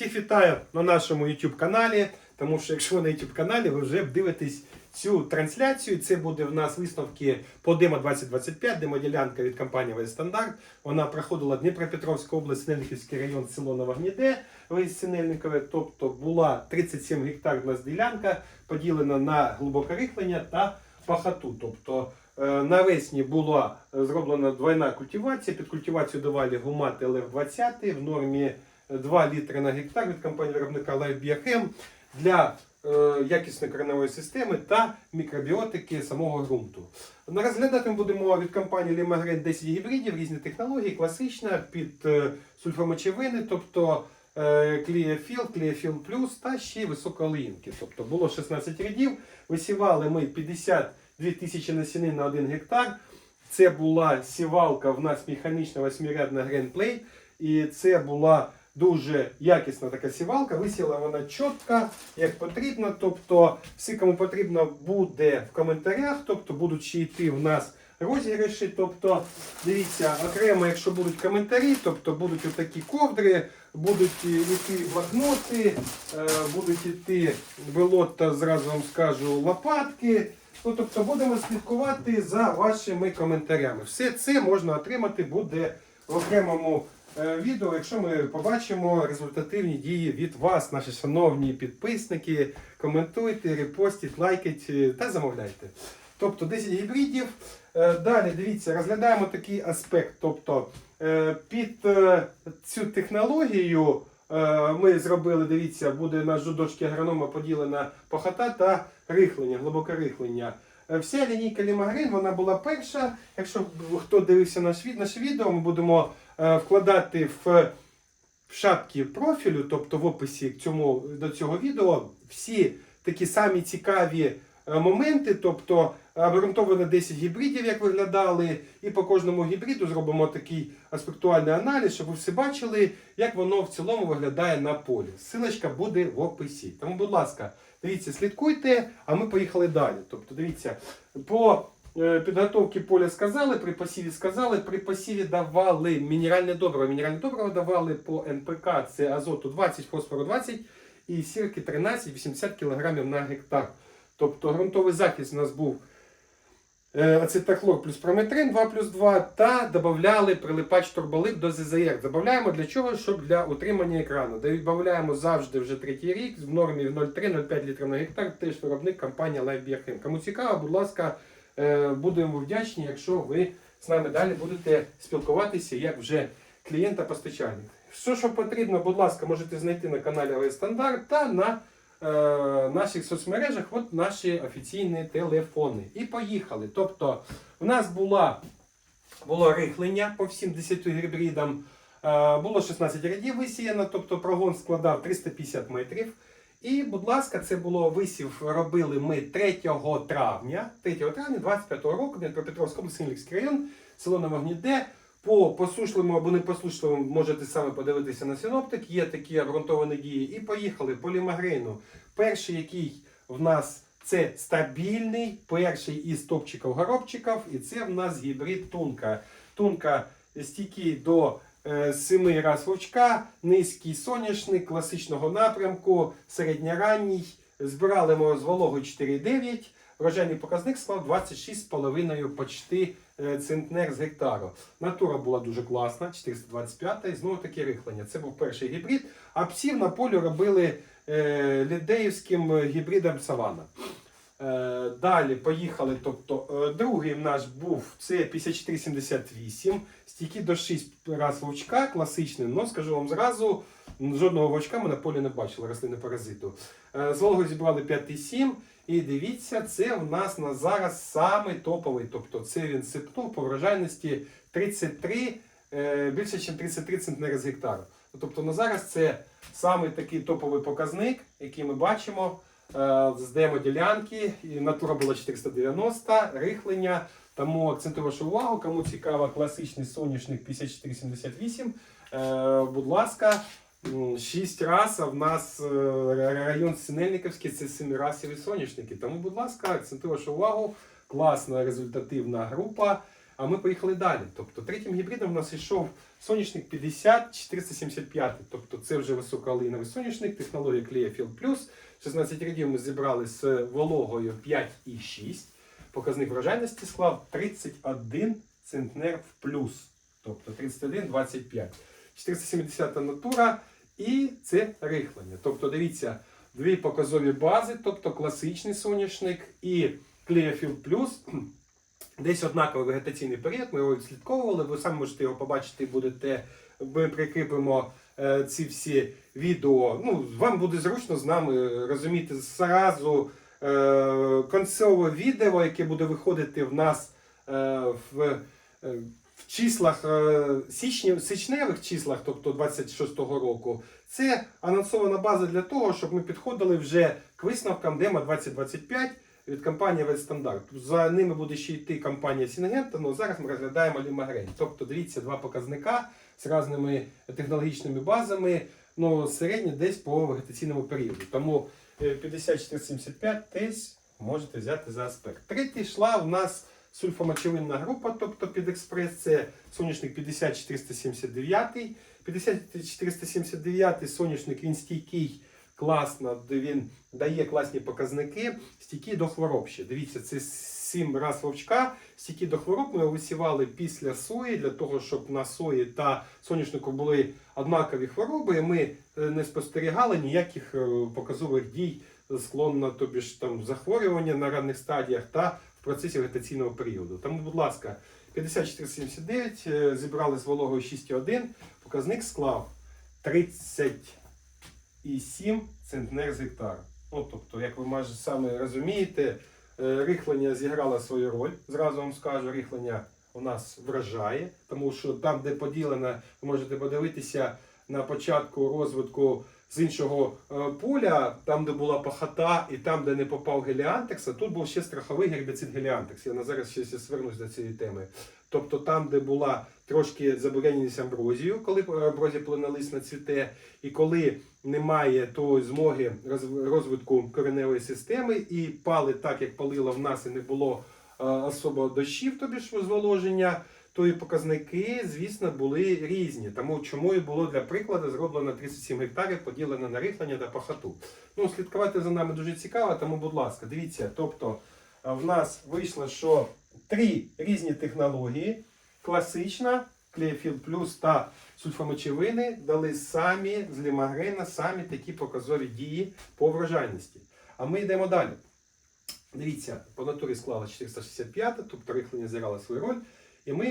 Всіх вітаю на нашому YouTube каналі, тому що якщо ви на YouTube каналі, ви вже дивитесь цю трансляцію. Це буде в нас висновки по Демо 2025, демоділянка від компанії Вестандарт. Вона проходила Дніпропетровська область, Синельниківський район, село Новогніде, Синельникове. Тобто була 37 гектар у нас ділянка, поділена на глибоке рихлення та пахату. Тобто е, навесні була зроблена двойна культивація. Під культивацію давали гумат ЛР-20 в нормі 2 літри на гектар від компанії виробника Life Biochem для е, якісної кореневої системи та мікробіотики самого ґрунту. Розглядати ми будемо від компанії Лімагрен 10 гібридів, різні технології, класична під е, сульфомочевини, тобто е, Клієфіл, Клієфіл Плюс та ще й високооліїнки. Тобто було 16 рядів, висівали ми 52 тисячі насіни на 1 гектар. Це була сівалка в нас механічна восьмирядна Grandplay. І це була дуже якісна така сівалка. Висіла вона чітко, як потрібно. Тобто, всі, кому потрібно, буде в коментарях. Тобто будуть йти в нас розіграші. Тобто, дивіться, окремо, якщо будуть коментарі, тобто будуть отакі ковдри, будуть йти блокноти, е, будуть йти велота, зразу вам скажу, лопатки. Ну, тобто будемо слідкувати за вашими коментарями. Все це можна отримати буде в окремому відео, якщо ми побачимо результативні дії від вас, наші шановні підписники. Коментуйте, репостіть, лайкайте та замовляйте. Тобто 10 гібридів. Е, Далі дивіться, розглядаємо такий аспект. Тобто е, під е, цю технологію е, ми зробили, дивіться, буде на жудочки агронома поділена похота та рихлення, глибоке рихлення. Е, Вся лінійка Лімагрин вона була перша. Якщо хто дивився наш, наше відео, ми будемо е, вкладати в в шапки профілю, тобто в описі цьому, до цього відео, всі такі самі цікаві е, моменти, тобто обґрунтовано 10 гібридів, як виглядали, і по кожному гібриду зробимо такий аспектуальний аналіз, щоб ви всі бачили, як воно в цілому виглядає на полі. Силочка буде в описі. Тому, будь ласка, дивіться, слідкуйте, а ми поїхали далі. Тобто, дивіться, по е, підготовці поля сказали, при посіві сказали, при посіві давали мінеральне добриво. Мінеральне добриво давали по НПК, це азоту 20, фосфору 20 і сірки 13-80 кг на гектар. Тобто ґрунтовий захист у нас був ацетахлор плюс прометрин 2 плюс 2 та додавали прилипач турболип до ЗЗР. Добавляємо для чого? Щоб для утримання екрану. Додаємо завжди вже третій рік в нормі 0,3-0,5 літрів на гектар. Теж виробник компанія Life Biochem. Кому цікаво, будь ласка, е, будемо вдячні, якщо ви з нами далі будете спілкуватися як вже клієнт та постачальник. Все, що потрібно, будь ласка, можете знайти на каналі «Авіа Стандарт та на е, наших соцмережах от наші офіційні телефони. І поїхали. Тобто, в нас була, було рихлення по всім 10 гібридам. Е, було 16 рядів висіяно, тобто прогон складав 350 метрів. І, будь ласка, це було висів, робили ми 3 травня, 3 травня 25 року, Дніпропетровська область, район, село Новогніде. По посушливому або непосушливому можете саме подивитися на синоптик, є такі обґрунтовані дії. І поїхали по лімагрейну. Перший, який в нас це стабільний, перший із топчиків горобчиків, і це в нас гібрид тунка. Тунка стійкий до е, семи раз вовчка, низький соняшник, класичного напрямку, середньоранній. Збирали ми з вологою 4,9. Врожайний показник склав 26,5 почти е, центнер з гектару. Натура була дуже класна, 425 і знову таки рихлення. Це був перший гібрид. А псів на полі робили е, лідеївським гібридом Савана. Е, далі поїхали. Тобто, е, другий наш був це 5478, стійкий до 6 раз вовчка, класичний. Ну, скажу вам зразу, жодного вовчка ми на полі не бачили, рослини паразиту. Е, з Волгою зібрали 5,7. І дивіться, це в нас на зараз самий топовий. Тобто це він сипнув по врожайності 33, е, більше, ніж 33 центнери з гектару. Тобто на зараз це самий такий топовий показник, який ми бачимо е, з демо-ділянки. І Натура була 490, рихлення. Тому акцентую вашу увагу, кому цікаво класичний соняшник 5478. Е, будь ласка, м, шість раз, а в нас е, район Синельниковський це семирасові соняшники. Тому, будь ласка, акцентую вашу увагу. Класна результативна група. А ми поїхали далі. Тобто третім гібридом у нас йшов соняшник 50-475. Тобто це вже високоалиновий соняшник, технологія Clearfield Plus. 16 рядів ми зібрали з вологою 5,6. Показник врожайності склав 31 центнер в плюс. Тобто 31,25. 470 натура і це рихлення. Тобто, дивіться, дві показові бази, тобто класичний соняшник і Clearfield Plus. Десь однаковий вегетаційний період, ми його відслідковували. Ви самі можете його побачити, будете. Ми прикріпимо е, ці всі відео. Ну, вам буде зручно з нами розуміти зразу е, концове відео, яке буде виходити в нас е, в, е, числах е, січневих числах, тобто 26-го року. Це анонсована база для того, щоб ми підходили вже к висновкам демо 2025 від компанії Ветстандарт. За ними буде ще йти компанія Сінгента, але зараз ми розглядаємо Лімагрень. Тобто дивіться два показника з різними технологічними базами, ну середньо десь по вегетаційному періоду. Тому е, 5475 теж можете взяти за аспект. Третій йшла в нас сульфомочевинна група, тобто під експрес, це соняшник 50479. 50479 соняшник він стійкий класно, де він дає класні показники, стійкі до хвороб ще. Дивіться, це 7 раз вовчка, стійкі до хвороб ми висівали після сої, для того, щоб на сої та соняшнику були однакові хвороби. і Ми е, не спостерігали ніяких е, показових дій склонно тобі ж там захворювання на ранних стадіях та в процесі вегетаційного періоду. Тому, будь ласка, 5479 е, зібрали з вологою 6,1, показник склав 30,7 центнер з гектара. Ну, тобто, як ви майже саме розумієте, е, рихлення зіграло свою роль. Зразу вам скажу, рихлення у нас вражає, тому що там, де поділено, ви можете подивитися на початку розвитку з іншого е, поля, там, де була пахота, і там, де не попав геліантекс, а тут був ще страховий гербіцид геліантекс. Я на зараз ще звернусь до цієї теми. Тобто там, де була трошки забуряненість амброзію, коли амброзія плинолисна цвіте, і коли немає тої змоги розвитку кореневої системи, і пали так, як палило в нас, і не було е, особо дощів, тобі ж зволоження, то і показники, звісно, були різні. Тому чому і було для прикладу зроблено 37 гектарів, поділено на рихлення та пахоту. Ну, слідкувати за нами дуже цікаво, тому, будь ласка, дивіться, тобто е, в нас вийшло, що три різні технології: класична, Clearfield Plus та сульфамочевини дали самі з лімагрена самі такі показові дії по врожайності. А ми йдемо далі. Дивіться, по натурі склала 465, тобто рихлення зіграло свою роль, і ми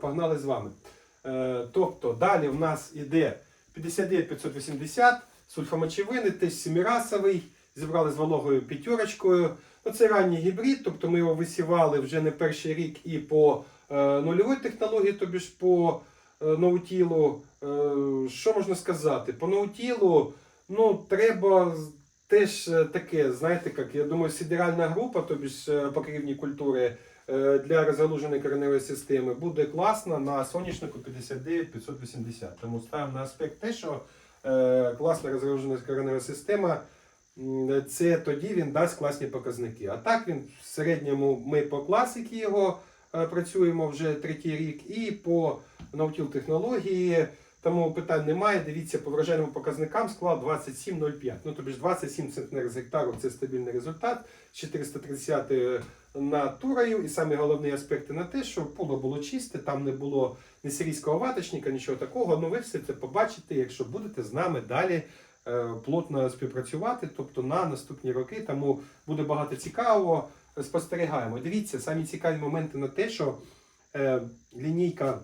погнали з вами. Е, тобто далі в нас іде 59580, сульфамочевини, теж семирасовий, зібрали з вологою п'ятерочкою. Ну, Це ранній гібрид, тобто ми його висівали вже не перший рік і по е, нульовій технології, тобі ж по е, ноутілу. Е, що можна сказати? По ноутілу ну, треба теж е, таке, знаєте, як я думаю, сидеральна група, тобі ж покривні культури для розгалуженої кореневої системи буде класна на соняшнику 59-580. Тому ставимо на аспект те, що класна розгалужена коренева система. Це тоді він дасть класні показники. А так він в середньому ми по класиці його е, працюємо вже третій рік, і по наутіл технології. Тому питань немає. Дивіться, по врожайним показникам склав 27,05. Ну, тобі ж 27 центнер з гектару це стабільний результат. 430 натурою. І самі головні аспекти на те, що поле було чисте, там не було ні сирійського ваточника, нічого такого. Ну ви все це побачите, якщо будете з нами далі плотно співпрацювати, тобто на наступні роки. Тому буде багато цікавого. Спостерігаємо. Дивіться, самі цікаві моменти на те, що е, лінійка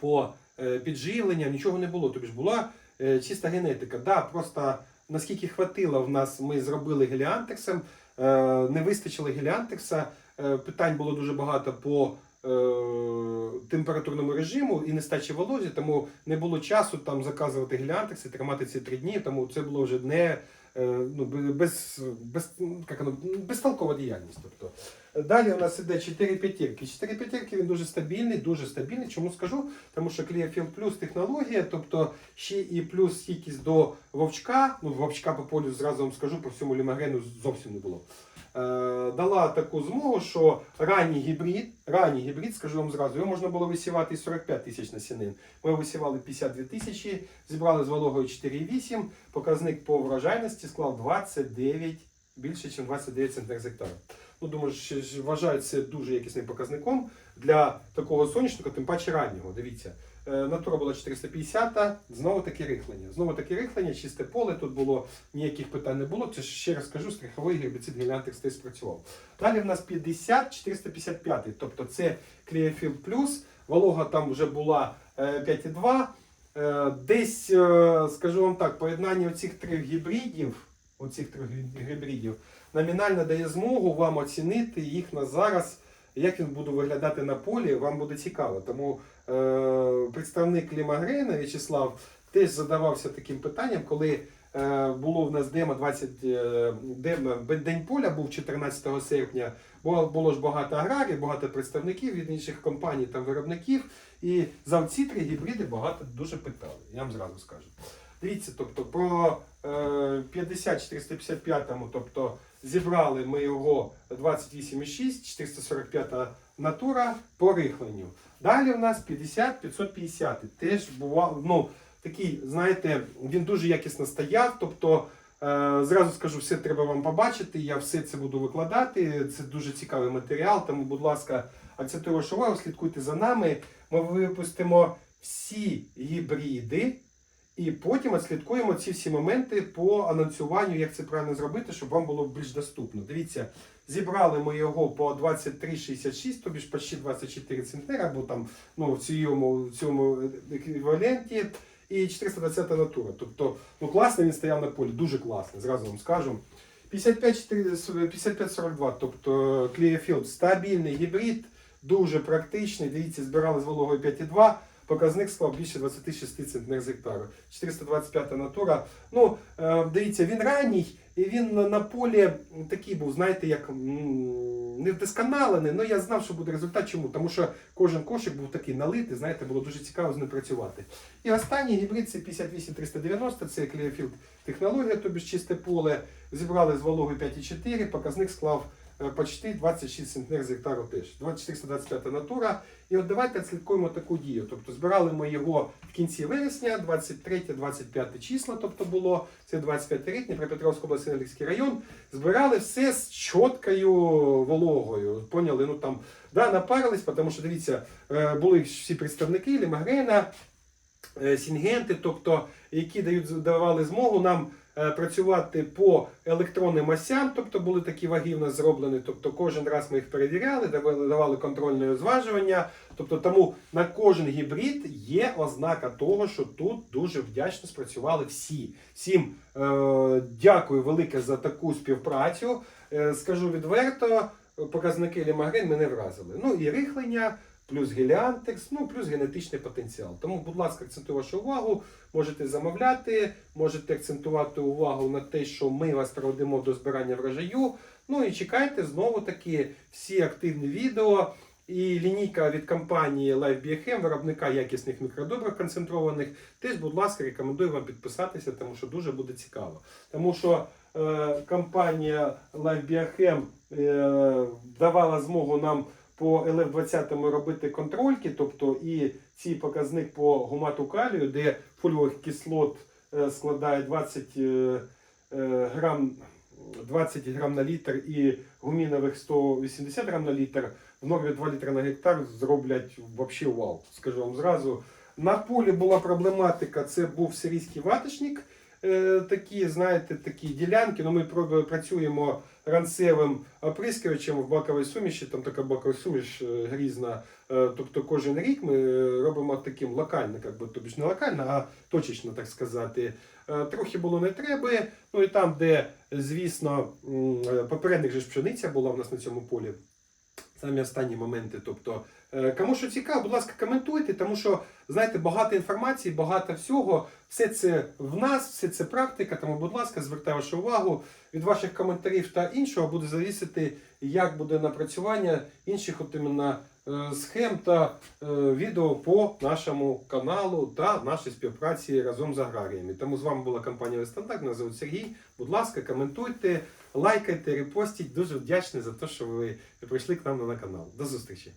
по е, підживленням нічого не було. Тобі ж була е, чиста генетика. Да, просто наскільки хватило в нас, ми зробили геліантексом, е, не вистачило геліантекса. Е, питань було дуже багато по е, температурному режиму і нестачі волозі, тому не було часу там заказувати геліантекс і тримати ці три дні, тому це було вже не е, ну, без, без, як воно, безтолкова діяльність. Тобто. Далі у нас іде 4 п'ятірки. 4 п'ятірки він дуже стабільний, дуже стабільний. Чому скажу? Тому що Clearfield Plus технологія, тобто ще і плюс стійкість до вовчка. Ну, вовчка по полю зразу вам скажу, по всьому лімагрену зовсім не було. Дала таку змогу, що ранній гібрид, ранній гібрид, скажу вам зразу, його можна було висівати і 45 тисяч насінин. Ми висівали 52 тисячі, зібрали з вологою 4,8, показник по врожайності склав 29, більше, ніж 29 центнер з гектара. Ну, думаю, що це дуже якісним показником для такого соняшника, тим паче раннього. Дивіться, е, натура була 450, знову таке рихлення. Знову таке рихлення, чисте поле, тут було ніяких питань не було. Це ще раз кажу, стриховий гербіцид Геліантекс теж спрацював. Далі в нас 50, 455, тобто це Clearfield Plus, волога там вже була е, 5,2. Е, Десь, е, скажу вам так, поєднання оцих трьох гібридів, оцих трьох гібридів номінально дає змогу вам оцінити їх на зараз, як він буде виглядати на полі, вам буде цікаво. Тому е, представник Лімагрена В'ячеслав теж задавався таким питанням, коли е, було в нас демо 20 е, демо, день поля був 14 серпня. Було, було ж багато аграрів, багато представників від інших компаній та виробників. І за ці три гібриди багато дуже питали. Я вам зразу скажу. Дивіться, тобто про е, 50-455, тобто зібрали ми його 28,6, 445 натура по рихленню. Далі в нас 50-550. Теж бував, ну, такий, знаєте, він дуже якісно стояв. Тобто, е, зразу скажу, все треба вам побачити. Я все це буду викладати. Це дуже цікавий матеріал. Тому, будь ласка, акцентую вашу увагу, слідкуйте за нами. Ми випустимо всі гібриди. І потім відслідкуємо ці всі моменти по анонсуванню, як це правильно зробити, щоб вам було більш доступно. Дивіться, зібрали ми його по 23,66, тобі ж почти 24 центнера, або там ну, в цьому, цьому еквіваленті. І 420 натура. Тобто, ну класно він стояв на полі, дуже класно, зразу вам скажу. 55-42, тобто Clearfield стабільний гібрид, дуже практичний. Дивіться, збирали з вологою 5,2. Показник склав більше 26 центнер з гектару. 425 натура. Ну, е, дивіться, він ранній і він на, полі такий був, знаєте, як не вдосконалений, але я знав, що буде результат. Чому? Тому що кожен кошик був такий налитий, знаєте, було дуже цікаво з ним працювати. І останній гібрид це 58390, це Clearfield технологія, тобі ж чисте поле. Зібрали з вологою 5,4, показник склав почти 26 центнер з гектару теж. 425 натура. І от давайте відслідкуємо таку дію. Тобто збирали ми його в кінці вересня, 23-25 числа, тобто було це 25 рік, Дніпропетровський обласний Олексій район. Збирали все з чіткою вологою. Поняли? Ну там да, напарились, тому що дивіться, е, були всі представники Лімагрена, е, Сінгенти, тобто які дають давали змогу нам е, працювати по електронним осям, тобто були такі ваги в нас зроблені. Тобто кожен раз ми їх перевіряли, давали, давали контрольне зважування. Тобто тому на кожен гібрид є ознака того, що тут дуже вдячно спрацювали всі. Всім е, дякую велике за таку співпрацю. Е, скажу відверто, показники Лімагрин мене вразили. Ну і рихлення. Плюс геліантекс, ну плюс генетичний потенціал. Тому, будь ласка, акцентую вашу увагу. Можете замовляти, можете акцентувати увагу на те, що ми вас проведемо до збирання врожаю. Ну і чекайте знову таки всі активні відео. І лінійка від компанії LifeBioChem, виробника якісних мікродобрив концентрованих, теж, будь ласка, рекомендую вам підписатися, тому що дуже буде цікаво. Тому що е, компанія LifeBioChem е, давала змогу нам по ЛФ-20 робити контрольки, тобто і цей показник по гумату калію, де фольових кислот е, складає 20 е, е, грам, 20 грам на літр і гумінових 180 грам на літр, в нормі 2 літри на гектар зроблять взагалі вау. Скажу вам зразу. На полі була проблематика, це був сирійський ваточник. Е, такі, знаєте, такі ділянки. Ну, ми працюємо ранцевим оприскувачем в баковій суміші, там така бакова суміш е, грізна. Е, Тобто кожен рік ми робимо таким локально, як би, тобі ж не локально, а точечно, так сказати. Трохи було не треба. Ну і там, де, звісно, попередник же ж пшениця була в нас на цьому полі. Самі останні моменти. Тобто, е, кому що цікаво, будь ласка, коментуйте, тому що, знаєте, багато інформації, багато всього. Все це в нас, все це практика. Тому, будь ласка, звертаю вашу увагу. Від ваших коментарів та іншого буде завісити, як буде напрацювання інших от іменно е, схем та е, відео по нашому каналу та нашій співпраці разом з аграріями. Тому з вами була компанія Стандарт. Мене звуть Сергій. Будь ласка, коментуйте, лайкайте, репостіть. Дуже вдячний за те, що ви прийшли к нам на канал. До зустрічі!